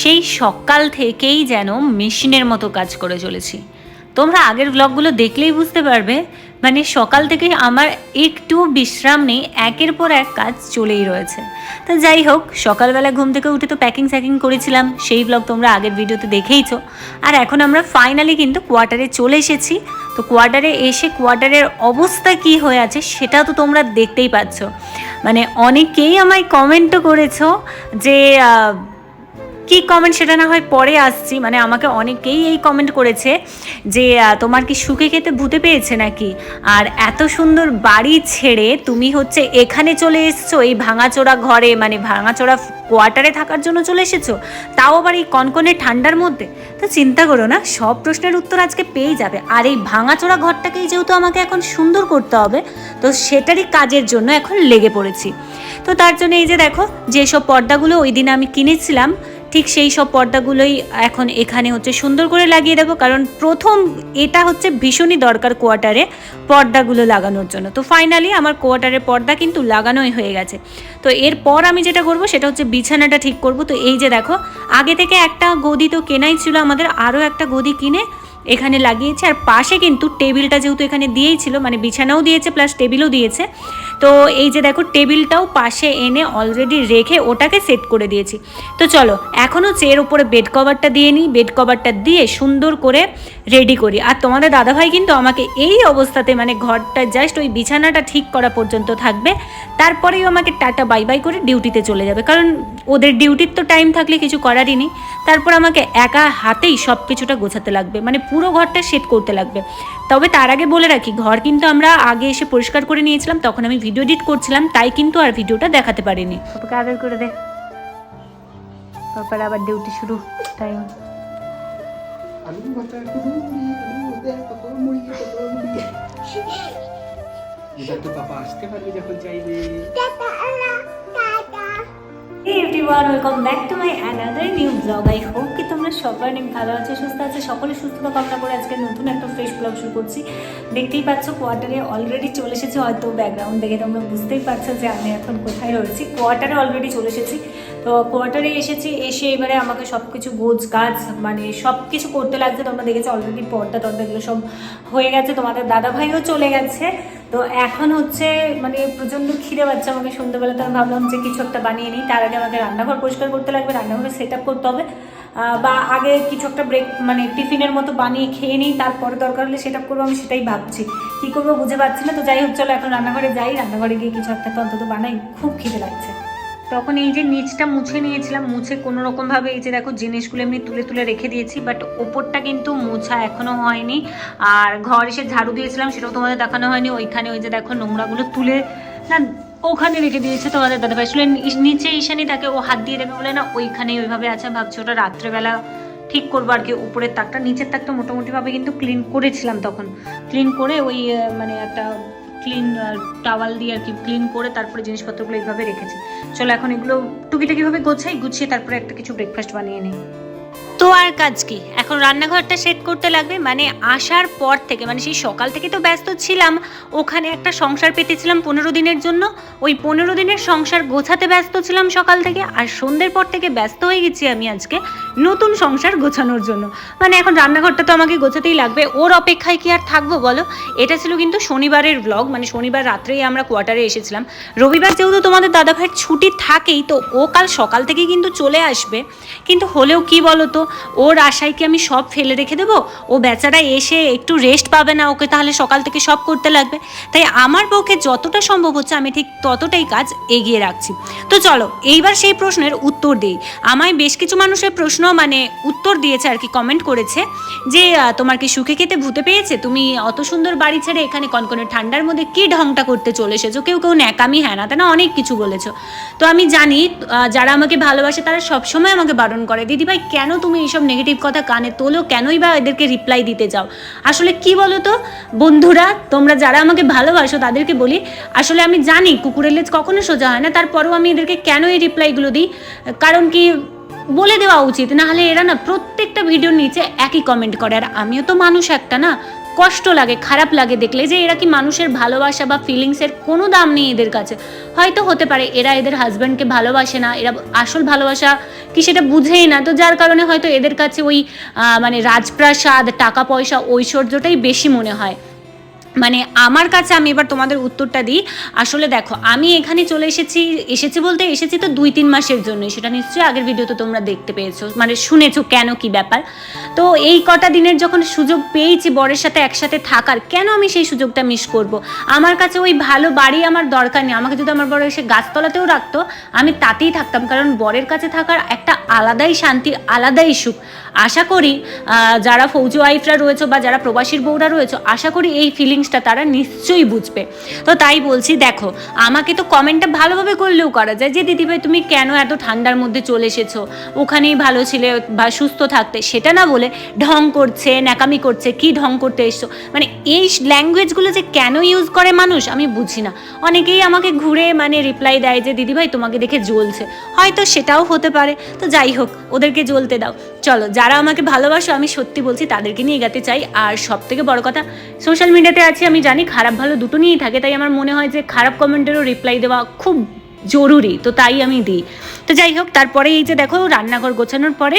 সেই সকাল থেকেই যেন মেশিনের মতো কাজ করে চলেছি। তোমরা আগের ব্লগগুলো দেখলেই বুঝতে পারবে মানে সকাল থেকে আমার একটু বিশ্রাম নেই, একের পর এক কাজ চলেই রয়েছে। তো যাই হোক, সকালবেলা ঘুম থেকে উঠে তো প্যাকিং স্যাকিং করেছিলাম, সেই ব্লগ তোমরা আগের ভিডিওতে দেখেইছো। আর এখন আমরা ফাইনালি কিন্তু কোয়ার্টারে চলে এসেছি। তো কোয়ার্টারে এসে কোয়ার্টারের অবস্থা কি হয়ে আছে সেটা তো তোমরা দেখতেই পাচ্ছ। মানে অনেকেই আমায় কমেন্টও করেছ যে কি কমেন্ট সেটা না হয় পরে আসছি। মানে আমাকে অনেকেই এই কমেন্ট করেছে যে তোমার কি সুখে খেতে ভূতে পেয়েছে নাকি? আর এত সুন্দর বাড়ি ছেড়ে তুমি হচ্ছে এখানে চলে এসছো, এই ভাঙাচোরা ঘরে মানে ভাঙাচোরা কোয়ার্টারে থাকার জন্য চলে এসেছ, তাও আবার এই কনকনে ঠান্ডার মধ্যে? তো চিন্তা করো না, সব প্রশ্নের উত্তর আজকে পেয়ে যাবে। আর এই ভাঙাচোরা ঘরটাকেই যেহেতু আমাকে এখন সুন্দর করতে হবে, তো সেটারই কাজের জন্য এখন লেগে পড়েছি। তো তার জন্য এই যে দেখো, যেসব পর্দাগুলো ওই দিন আমি কিনেছিলাম ঠিক সেই সব পর্দাগুলোই এখন এখানে হচ্ছে সুন্দর করে লাগিয়ে দেবো। কারণ প্রথম এটা হচ্ছে ভীষণই দরকার কোয়ার্টারে পর্দাগুলো লাগানোর জন্য। তো ফাইনালি আমার কোয়ার্টারের পর্দা কিন্তু লাগানোই হয়ে গেছে। তো এরপর আমি যেটা করব সেটা হচ্ছে বিছানাটা ঠিক করব। তো এই যে দেখো, আগে থেকে একটা গদি তো কেনাই ছিল আমাদের, আরও একটা গদি কিনে এখানে লাগিয়েছে। আর পাশে কিন্তু টেবিলটা যেহেতু এখানে দিয়েই ছিল মানে বিছানাও দিয়েছে প্লাস টেবিলও দিয়েছে। তো এই যে দেখো টেবিলটাও পাশে এনে অলরেডি রেখে ওটাকে সেট করে দিয়েছি। তো চলো, এখনও চেয়ের উপরে বেড কভারটা দিয়ে নিই। বেড কভারটা দিয়ে সুন্দর করে রেডি করি। আর তোমাদের দাদাভাই কিন্তু আমাকে এই অবস্থাতে মানে ঘরটা জাস্ট ওই বিছানাটা ঠিক করা পর্যন্ত থাকবে। তারপরেই আমাকে টাটা বাই বাই করে ডিউটিতে চলে যাবে। কারণ ওদের ডিউটির তো টাইম থাকলে কিছু করারই নেই। তারপর আমাকে একা হাতেই সব কিছুটা গোছাতে লাগবে। মানে পুরো ঘরটা সেট করতে লাগবে। তবে তার আগে বলে রাখি ঘর কিন্তু আমরা আগে এসে পরিষ্কার করে নিয়েছিলাম তখন আমি ভিডিও এডিট করছিলাম তাই কিন্তু আর ভিডিওটা দেখাতে পারিনি। আদর করে দে। তারপর আবার ডিউটি শুরু টাইম পাপা আসতে পারবে যখন চাইবে। Hey everyone, welcome to my another new vlog. I hope কি তোমরা সবাই অনেক ভালো আছো সুস্থ আছে সকলে সুস্থতা কামনা করে আজকে নতুন একটা ফ্রেশ ব্লগ শুরু করছি। দেখতেই পাচ্ছ কোয়ার্টারে অলরেডি চলে এসেছে হয়তো ব্যাকগ্রাউন্ড দেখে তোমরা বুঝতেই পারছ যে আমি এখন কোথায় রয়েছি। কোয়ার্টারে অলরেডি চলে এসেছি। তো কোয়ার্টারে এসেছি, এসে এবারে আমাকে সব কিছু গোজ কাজ মানে সব কিছু করতে লাগছে। তোমরা দেখেছ অলরেডি পর্দা টর্দা এগুলো সব হয়ে গেছে। তোমাদের দাদা ভাইও চলে গেছে। তো এখন হচ্ছে মানে প্রচণ্ড খিদে পাচ্ছে আমাকে। সন্ধ্যেবেলাতে আমি ভাবলাম যে কিছু একটা বানিয়ে নিই। তার আগে আমাকে রান্নাঘর পরিষ্কার করতে লাগবে। রান্নাঘরে সেট আপ করতে হবে। বা আগে কিছু একটা ব্রেক মানে টিফিনের মতো বানিয়ে খেয়ে নিই। তারপরে দরকার হলে সেট আপ করব আমি সেটাই ভাবছি। কী করব বুঝে পাচ্ছি না। তো যাই হোক, চলো এখন রান্নাঘরে যাই। রান্নাঘরে গিয়ে কিছু একটা তো অন্তত বানাই। খুব খিদে লাগছে। তখন এই যে নিচটা মুছে নিয়েছিলাম, মুছে কোনো রকমভাবে এই যে দেখো জিনিসগুলো এমনি তুলে তুলে রেখে দিয়েছি বাট ওপরটা কিন্তু মোছা এখনও হয়নি। আর ঘর এসে ঝাড়ু দিয়েছিলাম, সেটাও তোমাদের দেখানো হয়নি। ওইখানে ওই যে দেখো নোংরাগুলো তুলে, না, ওখানে রেখে দিয়েছে তোমাদের দাদা ভাই আসলে নিচে ঈশানি তাকে ও হাত দিয়ে দেবে বলে না ওইখানে ওইভাবে আছে। ভাবছি ওটা রাত্রেবেলা ঠিক করব আর কি। উপরের তাকটা, নিচের তাকটা মোটামুটিভাবে কিন্তু ক্লিন করেছিলাম তখন। ক্লিন করে ওই মানে একটা ক্লিন টাওয়াল দিয়ে আর কি ক্লিন করে তারপরে জিনিসপত্রগুলো এইভাবে রেখেছি। চলো এখন এগুলো টুকিটাকিভাবে গোছাই গুছিয়ে তারপরে একটা কিছু ব্রেকফাস্ট বানিয়ে নিই। তো আর কাজ কি? এখন রান্নাঘরটা সেট করতে লাগবে মানে আসার পর থেকে মানে সেই সকাল থেকে তো ব্যস্ত ছিলাম, ওখানে একটা সংসার পেতেছিলাম পনেরো দিনের জন্য, ওই পনেরো দিনের সংসার গোছাতে ব্যস্ত ছিলাম সকাল থেকে, আর সন্ধ্যের পর থেকে ব্যস্ত হয়ে গেছি আমি আজকে, নতুন সংসার গোছানোর জন্য। মানে এখন রান্নাঘরটা তো আমাকে গোছাতেই লাগবে, ওর অপেক্ষায় কি আর থাকব বলো? এটা ছিল কিন্তু শনিবারের ব্লগ মানে শনিবার রাত্রেই আমরা কোয়ার্টারে এসেছিলাম। রবিবার যেহেতু তোমাদের দাদা ভাইয়ের ছুটি থাকেই, তো ও কাল সকাল থেকেই কিন্তু চলে আসবে, কিন্তু হলেও কি বলো তো ওর আশায় কি আমি সব ফেলে রেখে দেবো? ও বেচারা এসে একটু রেস্ট পাবে না ওকে, তাহলে সকাল থেকে সব করতে লাগবে। তাই আমার পক্ষে যতটা সম্ভব হচ্ছে আমি ঠিক ততটাই কাজ এগিয়ে রাখছি। তো চলো, এইবার সেই প্রশ্নের উত্তর দিই। আমায় বেশ কিছু মানুষের প্রশ্ন মানে উত্তর দিয়েছে আর কি কমেন্ট করেছে যে তোমার কি সুখে খেতে ভূতে পেয়েছে? তুমি অত সুন্দর বাড়ি ছেড়ে এখানে কনকনে ঠান্ডার মধ্যে কি ঢংটা করতে চলে এসেছ? কেউ কেউ ন্যাকামি হ্যাঁ না অনেক কিছু বলেছ। তো আমি জানি যারা আমাকে ভালোবাসে তারা সবসময় আমাকে বারণ করে। দিদিভাই, কেন তুমি এইসব নেগেটিভ কথা কানে তোলো, কেনই বা এদেরকে রিপ্লাই দিতে যাও? আসলে কি বলো তো বন্ধুরা, তোমরা যারা আমাকে ভালোবাসো, তাদেরকে বলি, আসলে আমি জানি কুকুরের লেজ কখনো সোজা হয় না, তারপরেও আমি এদেরকে কেন এই রিপ্লাইগুলো দিই? কারণ কি বলে দেওয়া উচিত না হলে এরা না প্রত্যেকটা ভিডিওর নিচে একই কমেন্ট করে, আর আমিও তো মানুষ একটা না? কষ্ট লাগে, খারাপ লাগে দেখলে যে এরা কি মানুষের ভালোবাসা বা ফিলিংসের কোনো দাম নেই এদের কাছে। হয়তো হতে পারে এরা এদের হাজব্যান্ডকে ভালোবাসে না, এরা আসল ভালোবাসা কি সেটা বুঝেই না। তো যার কারণে হয়তো এদের কাছে ওই মানে রাজপ্রাসাদ, টাকা পয়সা, ঐশ্বর্যটাই বেশি মনে হয়। মানে আমার কাছে আমি এবার তোমাদের উত্তরটা দিই। আসলে দেখো, আমি এখানে চলে এসেছি এসেছি বলতে এসেছি তো দুই তিন মাসের জন্য সেটা নিশ্চয়ই আগের ভিডিওতে তোমরা দেখতে পেয়েছ মানে শুনেছো কেন কি ব্যাপার। তো এই কটা দিনের যখন সুযোগ পেয়েছি বরের সাথে একসাথে থাকার, কেন আমি সেই সুযোগটা মিস করব? আমার কাছে ওই ভালো বাড়ি আমার দরকার নেই। আমাকে যদি আমার বড় এসে গাছতলাতেও রাখতো, আমি তাতেই থাকতাম। কারণ বরের কাছে থাকার একটা আলাদাই শান্তি, আলাদাই সুখ। আশা করি যারা ফৌজি ওয়াইফরা রয়েছে বা যারা প্রবাসীর বউরা রয়েছে, আশা করি এই ফিলিংসটা তারা নিশ্চয়ই বুঝবে। তো তাই বলছি, দেখো, আমাকে তো কমেন্টটা ভালোভাবে করলেও করা যায় যে, দিদিভাই, তুমি কেন এত ঠান্ডার মধ্যে চলে এসেছ? ওখানেই ভালো ছিলে বা সুস্থ থাকতে। সেটা না বলে ঢং করছে, ন্যাকামি করছে, কি ঢং করতে এসছো? মানে এই ল্যাঙ্গুয়েজগুলো যে কেন ইউজ করে মানুষ, আমি বুঝি না। অনেকেই আমাকে ঘুরে মানে রিপ্লাই দেয় যে, দিদিভাই, তোমাকে দেখে জ্বলছে। হয়তো সেটাও হতে পারে। তো যাই হোক, ওদেরকে জ্বলতে দাও। চলো, যারা আমাকে ভালোবাসো, আমি সত্যি বলছি তাদেরকে নিয়ে এগাতে চাই। আর সব থেকে বড় কথা সোশ্যাল মিডিয়াতে আছি, আমি জানি খারাপ ভালো দুটো নিয়েই থাকে, তাই আমার মনে হয় যে খারাপ কমেন্টেরও রিপ্লাই দেওয়া খুব জরুরি, তো তাই আমি দিই। তো যাই হোক, তারপরে এই যে দেখো, রান্নাঘর গোছানোর পরে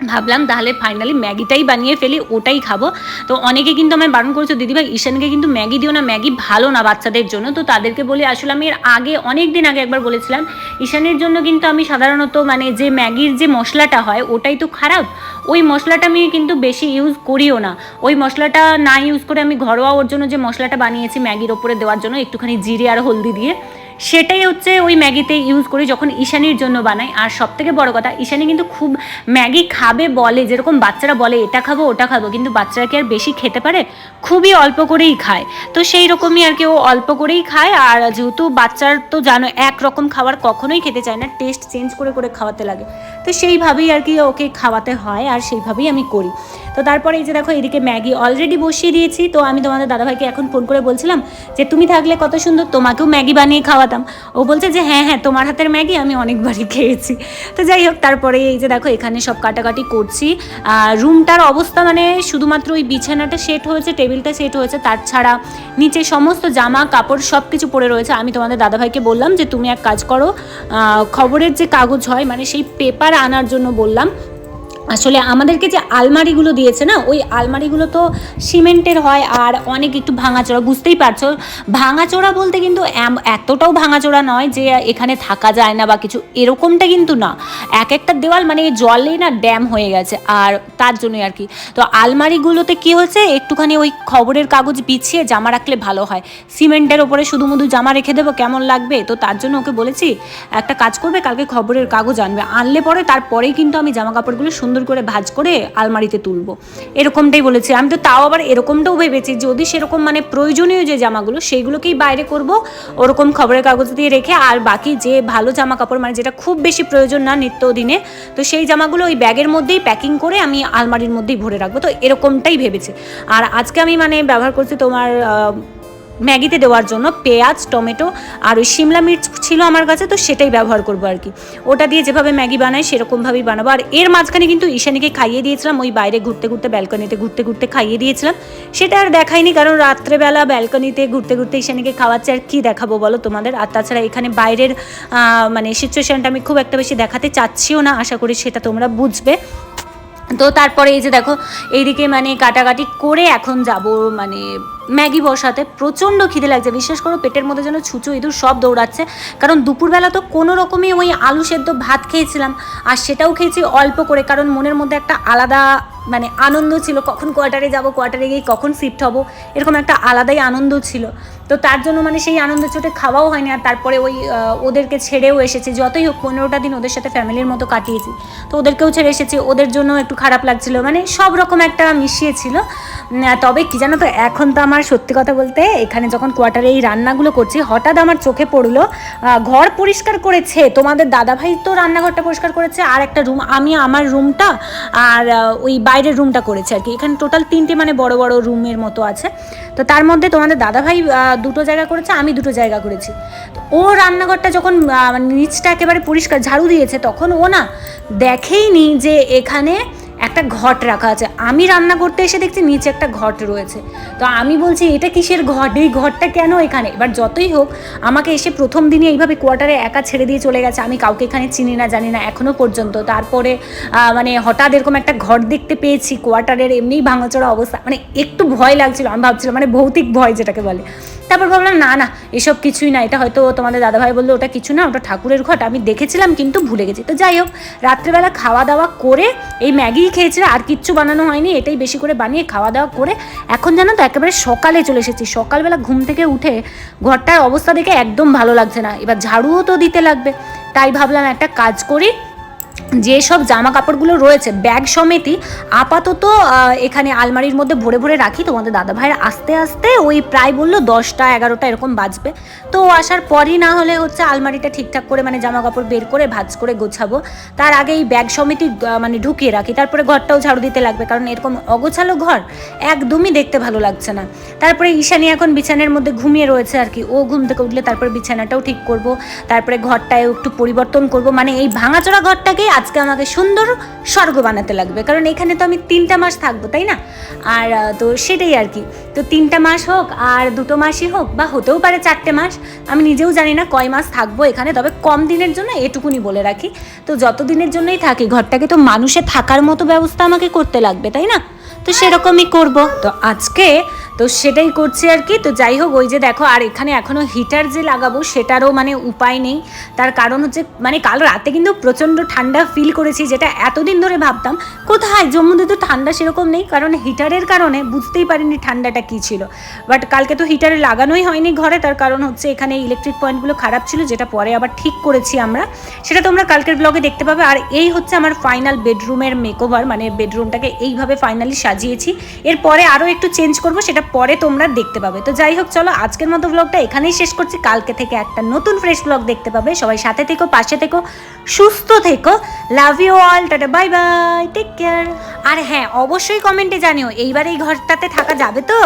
ভাবলাম তাহলে ফাইনালি ম্যাগিটাই বানিয়ে ফেলি, ওটাই খাব। তো অনেকে কিন্তু আমায় বারণ করেছ, দিদিভাই, ঈশানকে কিন্তু ম্যাগি দিও না, ম্যাগি ভালো না বাচ্চাদের জন্য। তো তাদেরকে বলি, আসলে আমি এর আগে অনেক দিন আগে একবার বলেছিলাম, ঈশানের জন্য কিন্তু আমি সাধারণত মানে যে ম্যাগির যে মশলাটা হয়, ওটাই তো খারাপ। ওই মশলাটা আমি কিন্তু বেশি ইউজ করিও না। ওই মশলাটা না ইউজ করে আমি ঘরোয়া ওর জন্য যে মশলাটা বানিয়েছি ম্যাগির ওপরে দেওয়ার জন্য, একটুখানি জিরে আর হলদি দিয়ে সেটাই হচ্ছে ওই ম্যাগিতে ইউজ করি যখন ঈশানির জন্য বানাই। আর সব থেকে বড় কথা, ঈশানি কিন্তু খুব ম্যাগি খাবে বলে, যেরকম বাচ্চারা বলে, এটা খাব, ওটা খাব। কিন্তু বাচ্চারা কি আর বেশি খেতে পারে? খুবই অল্প করেই খায়। তো সেই রকমই আর কি ও অল্প করেই খায়। আর যেহেতু বাচ্চার তো জানো একরকম খাবার কখনোই খেতে চায় না টেস্ট চেঞ্জ করে করে খাওয়াতে লাগে। তো সেইভাবেই আর কি ওকে খাওয়াতে হয় আর সেইভাবেই আমি করি। তো তারপরে এই যে দেখো, এদিকে ম্যাগি অলরেডি বসিয়ে দিয়েছি। তো আমি তোমাদের দাদাভাইকে এখন ফোন করে বলছিলাম যে, তুমি থাকলে কত সুন্দর, তোমাকেও ম্যাগি বানিয়ে খাওয়াতাম। ও বলছে যে হ্যাঁ হ্যাঁ তোমার হাতের ম্যাগি আমি অনেকবারই খেয়েছি। তো যাই হোক, তারপরে এই যে দেখো, এখানে সব কাটাকাটি করছি। আর রুমটার অবস্থা মানে শুধুমাত্র ওই বিছানাটা সেট হয়েছে, টেবিলটা সেট হয়েছে, তার ছাড়া নিচে সমস্ত জামা, কাপড় সব কিছু পড়ে রয়েছে। আমি তোমাদের দাদাভাইকে বললাম যে, তুমি এক কাজ করো খবরের যে কাগজ হয় মানে সেই পেপার আনার জন্য বললাম। আসলে আমাদেরকে যে আলমারিগুলো দিয়েছে না, ওই আলমারিগুলো তো সিমেন্টের হয় আর অনেক একটু ভাঙাচোরা, বুঝতেই পারছ? ভাঙাচোরা বলতে কিন্তু এতটাও ভাঙাচোরা নয় যে এখানে থাকা যায় না বা কিছু, এরকমটা কিন্তু না। এক একটা দেওয়াল মানে জলে না ড্যাম হয়ে গেছে, আর তার জন্যই আর কি। তো আলমারিগুলোতে কি হয়েছে একটুখানি ওই খবরের কাগজ বিছিয়ে জামা রাখলে ভালো হয়। সিমেন্টের ওপরে শুধু মুধু জামা রেখে দেবো, কেমন লাগবে? তো তার জন্য ওকে বলেছি, একটা কাজ করবে, কালকে খবরের কাগজ আনবে। আনলে পরে তারপরেই কিন্তু আমি জামা কাপড়গুলো সুন্দর করে ভাজ করে আলমারিতে তুলবো। এরকমটাই বলেছি। আমি তো তাও আবার এরকমটাও ভেবেছি যদি সেরকম মানে প্রয়োজনীয় যে জামাগুলো, সেইগুলোকেই বাইরে করব, ওরকম খবরের কাগজ দিয়ে রেখে, আর বাকি যে ভালো জামা কাপড় মানে যেটা খুব বেশি প্রয়োজন না নিত্য দিনে, তো সেই জামাগুলো ওই ব্যাগের মধ্যেই প্যাকিং করে আমি আলমারির মধ্যেই ভরে রাখব। তো এরকমটাই ভেবেছি। আর আজকে আমি মানে ব্যবহার করছি তোমার ম্যাগিতে দেওয়ার জন্য পেঁয়াজ, টমেটো আর ওই শিমলা মির্চ ছিল আমার কাছে, তো সেটাই ব্যবহার করব আর কি। ওটা দিয়ে যেভাবে ম্যাগি বানাই, সেরকমভাবেই বানাবো। আর এর মাঝখানে কিন্তু ঈশানীকে খাইয়ে দিয়েছিলাম, ওই বাইরে ঘুরতে ঘুরতে ব্যালকনিতে ঘুরতে ঘুরতে খাইয়ে দিয়েছিলাম। সেটা আর দেখাইনি, কারণ রাত্রেবেলা ব্যালকনিতে ঘুরতে ঘুরতে ঈশানীকে খাওয়াচ্ছে, আর কী দেখাবো বলো তোমাদের? আর তাছাড়া এখানে বাইরের মানে সিচুয়েশানটা আমি খুব একটা বেশি দেখাতে চাচ্ছিও না, আশা করি সেটা তোমরা বুঝবে। তো তারপরে এই যে দেখো, এইদিকে মানে কাটাকাটি করে এখন যাব মানে ম্যাগি বসাতে প্রচণ্ড খিদে লাগছে। বিশ্বাস করো, পেটের মধ্যে যেন ছুঁচো ইঁদুর সব দৌড়াচ্ছে। কারণ দুপুরবেলা তো কোনো রকমই ওই আলু সেদ্ধ ভাত খেয়েছিলাম, আর সেটাও খেয়েছি অল্প করে, কারণ মনের মধ্যে একটা আলাদা মানে আনন্দ ছিল, কখন কোয়ার্টারে যাব, কোয়ার্টারে গিয়ে কখন শিফট হব, এরকম একটা আলাদাই আনন্দ ছিল। তো তার জন্য মানে সেই আনন্দ চোটে খাওয়াও হয়নি, আর তারপরে ওই ওদেরকে ছেড়েও এসেছি। যতই হোক, পনেরোটা দিন ওদের সাথে ফ্যামিলির মতো কাটিয়েছি। তো ওদেরকেও ছেড়ে এসেছি, ওদের জন্য একটু খারাপ লাগছিল মানে সব রকম একটা মিশিয়ে ছিল তবে কি জানো তো, এখন তো আমার সত্যি কথা বলতে এখানে যখন কোয়ার্টারে এই রান্নাগুলো করছি, হঠাৎ আমার চোখে পড়ল ঘর পরিষ্কার করেছে, তোমাদের দাদাভাই তো রান্নাঘরটা পরিষ্কার করেছে, আর একটা রুম আমি আমার রুমটা আর ওই বাইরের রুমটা করেছে আর কি। এখানে টোটাল তিনটে মানে বড় বড় রুমের মতো আছে। তো তার মধ্যে তোমাদের দাদাভাই দুটো জায়গা করেছে, আমি দুটো জায়গা করেছি। ও রান্নাঘরটা যখন নিচটা একেবারে পরিষ্কার ঝাড়ু দিয়েছে, তখন ও না দেখেইনি যে এখানে একটা ঘট রাখা আছে। আমি রান্না করতে এসে দেখছি নিচে একটা ঘট রয়েছে। তো আমি বলছি, এটা কিসের ঘট? এই ঘরটা কেন এখানে? এবার যতই হোক, আমাকে এসে প্রথম দিনে এইভাবে কোয়ার্টারে একা ছেড়ে দিয়ে চলে গেছে। আমি কাউকে এখানে চিনি না, জানি না এখনও পর্যন্ত। তারপরে মানে হঠাৎ এরকম একটা ঘর দেখতে পেয়েছি। কোয়ার্টারের এমনিই ভাঙাচোরা অবস্থা। মানে একটু ভয় লাগছিল। আমি ভাবছিলাম মানে ভৌতিক ভয় যেটাকে বলে। তারপর ভাবলাম, না না, এসব কিছুই না, এটা হয়তো তোমাদের দাদাভাই বলল, ওটা কিছু না, ওটা ঠাকুরের ঘট, আমি দেখেছিলাম কিন্তু ভুলে গেছি। তো যাই হোক, রাত্রেবেলা খাওয়া দাওয়া করে এই ম্যাগিই খেয়েছিল, আর কিচ্ছু বানানো হয়নি, এটাই বেশি করে বানিয়ে খাওয়া দাওয়া করে এখন জানো তো একেবারে সকালে চলে এসেছি। সকালবেলা ঘুম থেকে উঠে ঘরটার অবস্থা দেখে একদম ভালো লাগছে না। এবার ঝাড়ুও তো দিতে লাগবে। তাই ভাবলাম একটা কাজ করি যেসব জামা কাপড়গুলো রয়েছে, ব্যাগ সমেতই আপাতত এখানে আলমারির মধ্যে ভরে ভরে রাখি। তোমাদের দাদা ভাইয়ের আস্তে আস্তে ওই প্রায় বলল দশটা, এগারোটা এরকম বাজবে। তো আসার পরই না হলে হচ্ছে আলমারিটা ঠিকঠাক করে মানে জামা কাপড় বের করে, ভাজ করে গোছাবো। তার আগে এই ব্যাগ সমেতই মানে ঢুকিয়ে রাখি। তারপরে ঘরটাও ঝাড়ু দিতে লাগবে, কারণ এরকম অগোছালো ঘর একদমই দেখতে ভালো লাগছে না। তারপরে ঈশানি এখন বিছানার মধ্যে ঘুমিয়ে রয়েছে আর কি। ও ঘুম থেকে উঠলে তারপরে বিছানাটাও ঠিক করব, তারপরে ঘরটায় একটু পরিবর্তন করব। মানে এই ভাঙাচোরা ঘরটাকেই আজকে আমাকে সুন্দর স্বর্গ বানাতে লাগবে। কারণ এখানে তো আমি তিনটা মাস থাকব, তাই না? আর তো সেটাই আর কি। তো তিনটা মাস হোক আর দুটো মাসই হোক বা হতেও পারে চারটে মাস, আমি নিজেও জানি না কয় মাস থাকব এখানে, তবে কম দিনের জন্য এটুকুনি বলে রাখি। তো যত দিনের জন্যই থাকি, ঘরটাকে তো মানুষের থাকার মতো ব্যবস্থা আমাকে করতে লাগবে, তাই না? তো সেরকমই করব। তো আজকে তো সেটাই করছি আর কি। তো যাই হোক, ওই যে দেখো, আর এখানে এখনও হিটার যে লাগাবো, সেটারও মানে উপায় নেই। তার কারণ হচ্ছে মানে কাল রাতে কিন্তু প্রচণ্ড ঠান্ডা ফিল করেছি, যেটা এতদিন ধরে ভাবতাম, কোথায়? জম্মুতে তো ঠান্ডা সেরকম নেই, কারণ হিটারের কারণে বুঝতেই পারিনি ঠান্ডাটা কী ছিল। বাট কালকে তো হিটারে লাগানোই হয়নি ঘরে, তার কারণ হচ্ছে এখানে ইলেকট্রিক পয়েন্টগুলো খারাপ ছিল, যেটা পরে আবার ঠিক করেছি আমরা। সেটা তোমরা কালকের ব্লগে দেখতে পাবে। আর এই হচ্ছে আমার ফাইনাল বেডরুমের মেকওভার মানে বেডরুমটাকে এইভাবে ফাইনালি সাজিয়েছি। এরপরে আরও একটু চেঞ্জ করব, সেটা পরে তোমরা দেখতে পাবে। তো যাই হোক, চলো আজকের মতো ব্লগটা এখানেই শেষ করছি। কালকে থেকে একটা নতুন ফ্রেশ ব্লগ দেখতে পাবে। সবাই সাথে থেকো, পাশে থেকো, সুস্থ থেকো। Love you all tata bye bye take care আর হ্যাঁ অবশ্যই কমেন্টে জানিও, এইবার এই ঘরটাতে থাকা যাবে তো?